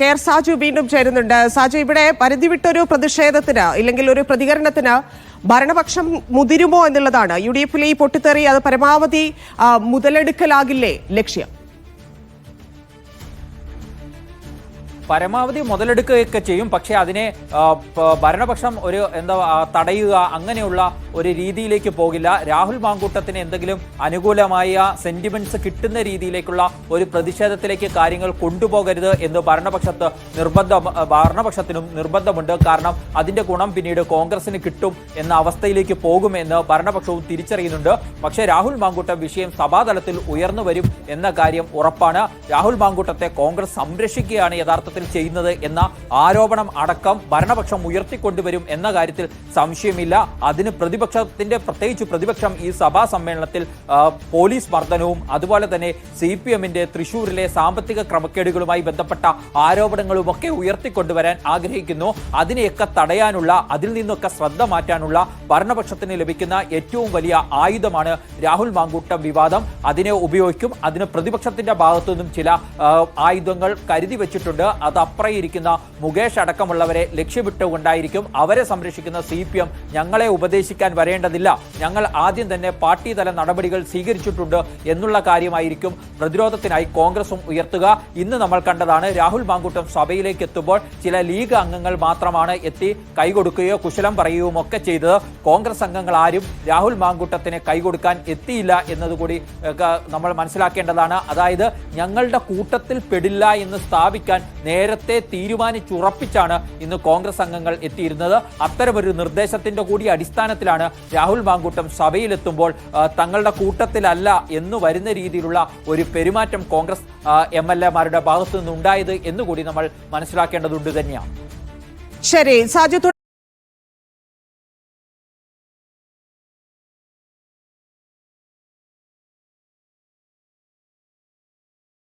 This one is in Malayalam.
കെ ആർ സാജു വീണ്ടും ചേരുന്നുണ്ട്. സാജു ഇവിടെ പരിധി വിട്ടൊരു പ്രതിഷേധത്തിന് ഇല്ലെങ്കിൽ ഒരു പ്രതികരണത്തിന് ഭരണപക്ഷം മുതിരുമോ എന്നുള്ളതാണ്. യു ഡി എഫിലെ ഈ പൊട്ടിത്തെറി അത് പരമാവധി മുതലെടുക്കലാകില്ലേ ലക്ഷ്യം? പരമാവധി മുതലെടുക്കുകയൊക്കെ ചെയ്യും. പക്ഷേ അതിനെ ഭരണപക്ഷം ഒരു എന്താ തടയുക അങ്ങനെയുള്ള ഒരു രീതിയിലേക്ക് പോകില്ല. രാഹുൽ മാങ്കൂട്ടത്തിന് എന്തെങ്കിലും അനുകൂലമായ സെന്റിമെന്റ്സ് കിട്ടുന്ന രീതിയിലേക്കുള്ള ഒരു പ്രതിഷേധത്തിലേക്ക് കാര്യങ്ങൾ കൊണ്ടുപോകരുത് എന്ന് ഭരണപക്ഷത്ത് നിർബന്ധ ഭരണപക്ഷത്തിനും നിർബന്ധമുണ്ട്. കാരണം അതിന്റെ ഗുണം പിന്നീട് കോൺഗ്രസിന് കിട്ടും എന്ന അവസ്ഥയിലേക്ക് പോകുമെന്ന് ഭരണപക്ഷവും തിരിച്ചറിയുന്നുണ്ട്. പക്ഷേ രാഹുൽ മാങ്കൂട്ടം വിഷയം സഭാതലത്തിൽ ഉയർന്നു വരും എന്ന കാര്യം ഉറപ്പാണ്. രാഹുൽ മാങ്കൂട്ടത്തെ കോൺഗ്രസ് സംരക്ഷിക്കുകയാണ് യഥാർത്ഥത്തിൽ ചെയ്യുന്നത് എന്ന ആരോപണം അടക്കം ഭരണപക്ഷം ഉയർത്തിക്കൊണ്ടുവരും എന്ന കാര്യത്തിൽ സംശയമില്ല. അതിന് പ്രതിപക്ഷത്തിന്റെ പ്രത്യേകിച്ച് പ്രതിപക്ഷം ഈ സഭാ സമ്മേളനത്തിൽ പോലീസ് മർദ്ദനവും അതുപോലെ തന്നെ സി പി എമ്മിന്റെ തൃശൂരിലെ സാമ്പത്തിക ക്രമക്കേടുകളുമായി ബന്ധപ്പെട്ട ആരോപണങ്ങളുമൊക്കെ ഉയർത്തിക്കൊണ്ടുവരാൻ ആഗ്രഹിക്കുന്നു. അതിനെയൊക്കെ തടയാനുള്ള അതിൽ നിന്നൊക്കെ ശ്രദ്ധ മാറ്റാനുള്ള ഭരണപക്ഷത്തിന് ലഭിക്കുന്ന ഏറ്റവും വലിയ ആയുധമാണ് രാഹുൽ മാങ്കൂട്ടം വിവാദം. അതിനെ ഉപയോഗിക്കും. അതിന് പ്രതിപക്ഷത്തിന്റെ ഭാഗത്തു നിന്നും ചില ആയുധങ്ങൾ കരുതി വെച്ചിട്ടുണ്ട്. അത് അപ്പുറയിരിക്കുന്ന മുകേഷ് അടക്കമുള്ളവരെ ലക്ഷ്യമിട്ടുകൊണ്ടായിരിക്കും അവരെ സംരക്ഷിക്കുന്ന സി പി എം ഞങ്ങളെ ഉപദേശിക്കാൻ വരേണ്ടതില്ല. ഞങ്ങൾ ആദ്യം തന്നെ പാർട്ടി തല നടപടികൾ സ്വീകരിച്ചിട്ടുണ്ട് എന്നുള്ള കാര്യമായിരിക്കും പ്രതിരോധത്തിനായി കോൺഗ്രസും ഉയർത്തുക. ഇന്ന് നമ്മൾ കണ്ടതാണ് രാഹുൽ മാങ്കൂട്ടം സഭയിലേക്ക് എത്തുമ്പോൾ ചില ലീഗ് അംഗങ്ങൾ മാത്രമാണ് എത്തി കൈകൊടുക്കുകയോ കുശലം പറയുകയും ഒക്കെ ചെയ്തത്. കോൺഗ്രസ് അംഗങ്ങൾ ആരും രാഹുൽ മാങ്കൂട്ടത്തിന് കൈകൊടുക്കാൻ എത്തിയില്ല എന്നതുകൂടി നമ്മൾ മനസ്സിലാക്കേണ്ടതാണ്. അതായത് ഞങ്ങളുടെ കൂട്ടത്തിൽ പെടില്ല എന്ന് സ്ഥാപിക്കാൻ നേരത്തെ തീരുമാനിച്ചുറപ്പിച്ചാണ് ഇന്ന് കോൺഗ്രസ് അംഗങ്ങൾ എത്തിയിരുന്നത്. അത്തരമൊരു നിർദ്ദേശത്തിന്റെ കൂടി അടിസ്ഥാനത്തിലാണ് രാഹുൽ മാങ്കൂട്ടം സഭയിലെത്തുമ്പോൾ തങ്ങളുടെ കൂട്ടത്തിലല്ല എന്ന് വരുന്ന രീതിയിലുള്ള ഒരു പെരുമാറ്റം കോൺഗ്രസ് എം എൽ എമാരുടെ ഭാഗത്തു നിന്നുണ്ടായത് എന്നുകൂടി നമ്മൾ മനസ്സിലാക്കേണ്ടതുണ്ട് തന്നെയാണ്. ശരി സാജു